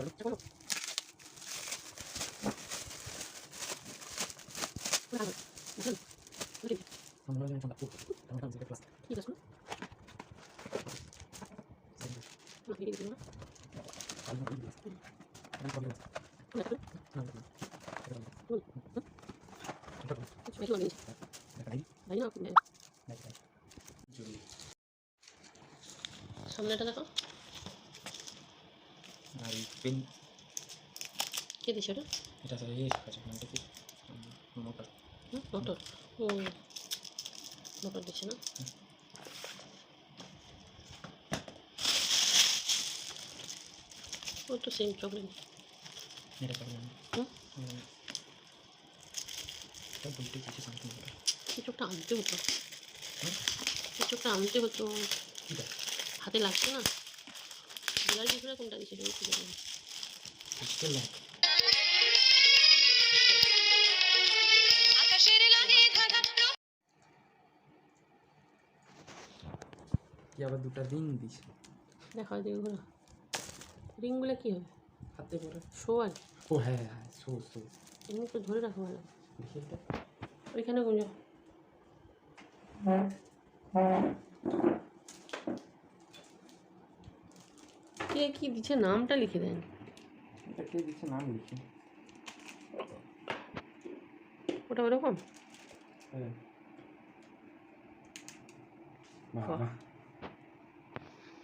চলো আমরা জানি কোনটা খুব আমরা জানি ক্লাস ঠিক আছে আমি করি দিয়েছি আমি করি দিয়েছি না না সামনেটা দেখো আর এই পেন কে দিছে ওটা এটা স্যার এই আছে নামটা কি মোটর হুম, মোটর ও মোটর দিচ্ছে না ও তো সেম প্রবলেম এটা করে আমি হুম এটা বলতে কিছু সামথিং করে কিছু একটা আনতে হতো হুম? কিছু একটা আনতে হতো এটা হাতে লাগছে না বিড়াল ভিতরে কোনটা দিচ্ছে সেটা খুঁজে ধাঁধা কি আবার দুটো রিং দিছে দেখা হয় যেগুলো রিংগুলো কী হবে হাতে করে শো আর ও হ্যাঁ হ্যাঁ সো সো এমনি তো ধরে রাখা ভালো ওইখানে গুঁজো কে কি দিচ্ছে নামটা লিখে দেন। এটা কে দিচ্ছে নাম লিখি। ওটা ওরকম? হ্যাঁ।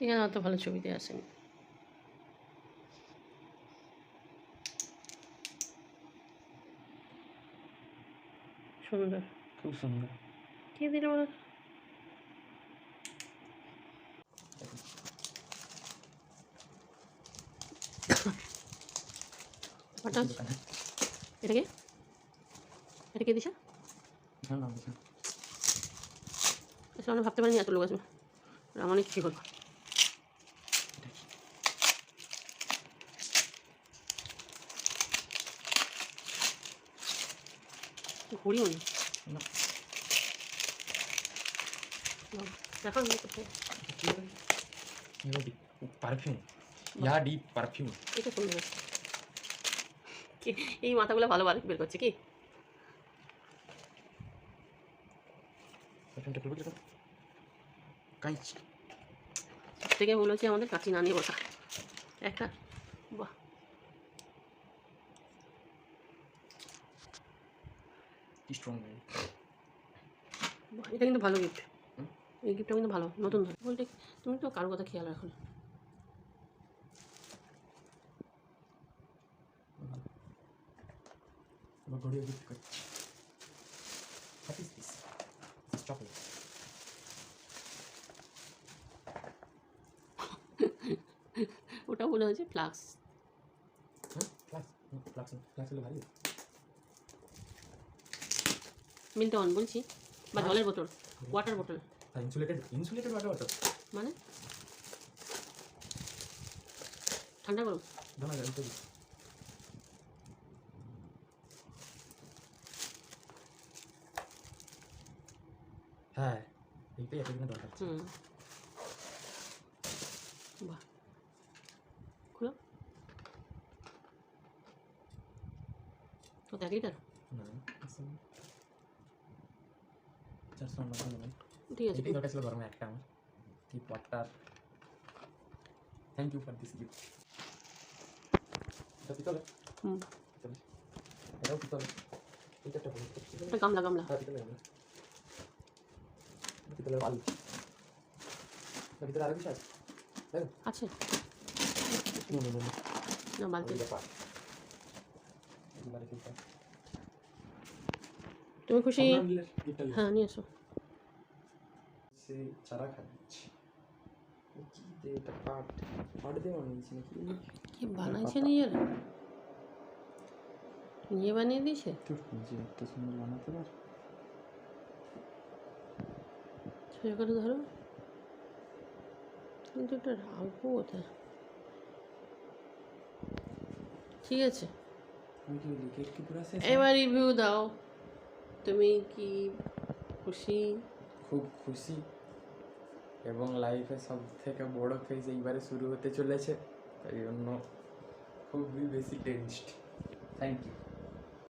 এখানে অত ভালো ছবিতে আসেনি সুন্দর। খুব সুন্দর। কে দিল ওরা হঠাৎ এটাকে এটাকে দিশা আসলে আমি ভাবতে পারিনি এত লোক আসবে। আমার অনেক কী করব ঘুরিও নি। দেখো পারফিউম ইয়া ডিপ পারফিউম এটা সুন্দর কি? এই মাথাগুলো ভালো ভালো বের করছে কি? থেকে ভুল হচ্ছে আমাদের কাঁচি না নিয়ে বসা। একটা। বাহ। এটা কিন্তু ভালো গিফট এই গিফটটা কিন্তু ভালো নতুন। বলতে তুমি তো কারোর কথা খেয়াল রাখো না। এবার ঘড়িও গিফট করছি দিস দিস চকলেট ওটা মনে হচ্ছে ফ্লাক্স। হ্যাঁ? মিলতে অন বলছি বা জলের বোতল ওয়াটার বোতল ইনসুলেটেড ইনসুলেটেড ওয়াটার ওয়াটার মানে? ঠান্ডা গরম। জানা যায় হ্যাঁ এইটাই এতদিনে দরকার হুম। বাহ। খুলো। না চারশো নব্বই ঠিক আছে দরকার ছিল গরমে একটা আমার। কি water thank you for this gift এটা পিতলে হুম। পিতলে এটাও পিতলে এটা একটা গামলা গামলা। হ্যাঁ পিতলে পিতলের না ভিতরে আরও কিছু আছে আছে। নো নো নো না বালতি। তুমি খুশি? হ্যাঁ নিয়ে এসো। সে চারা খাচ্ছি কি এটা পাট? পাট দিয়ে বানিয়েছি নাকি? কি বানাইছে নিজেরা? নিজে বানিয়ে দিয়েছে? এত সুন্দর বানাতে পার সোজা করে ধরো। কিন্তু এটা রাখব কোথায়? ঠিক আছে। এবার রিভিউ দাও। তুমি কি খুশি? খুব খুশি। এবং লাইফে সব থেকে বড় ফেজ এইবারে শুরু হতে চলেছে। তাই জন্য খুবই বেশি টেনসড থ্যাংক ইউ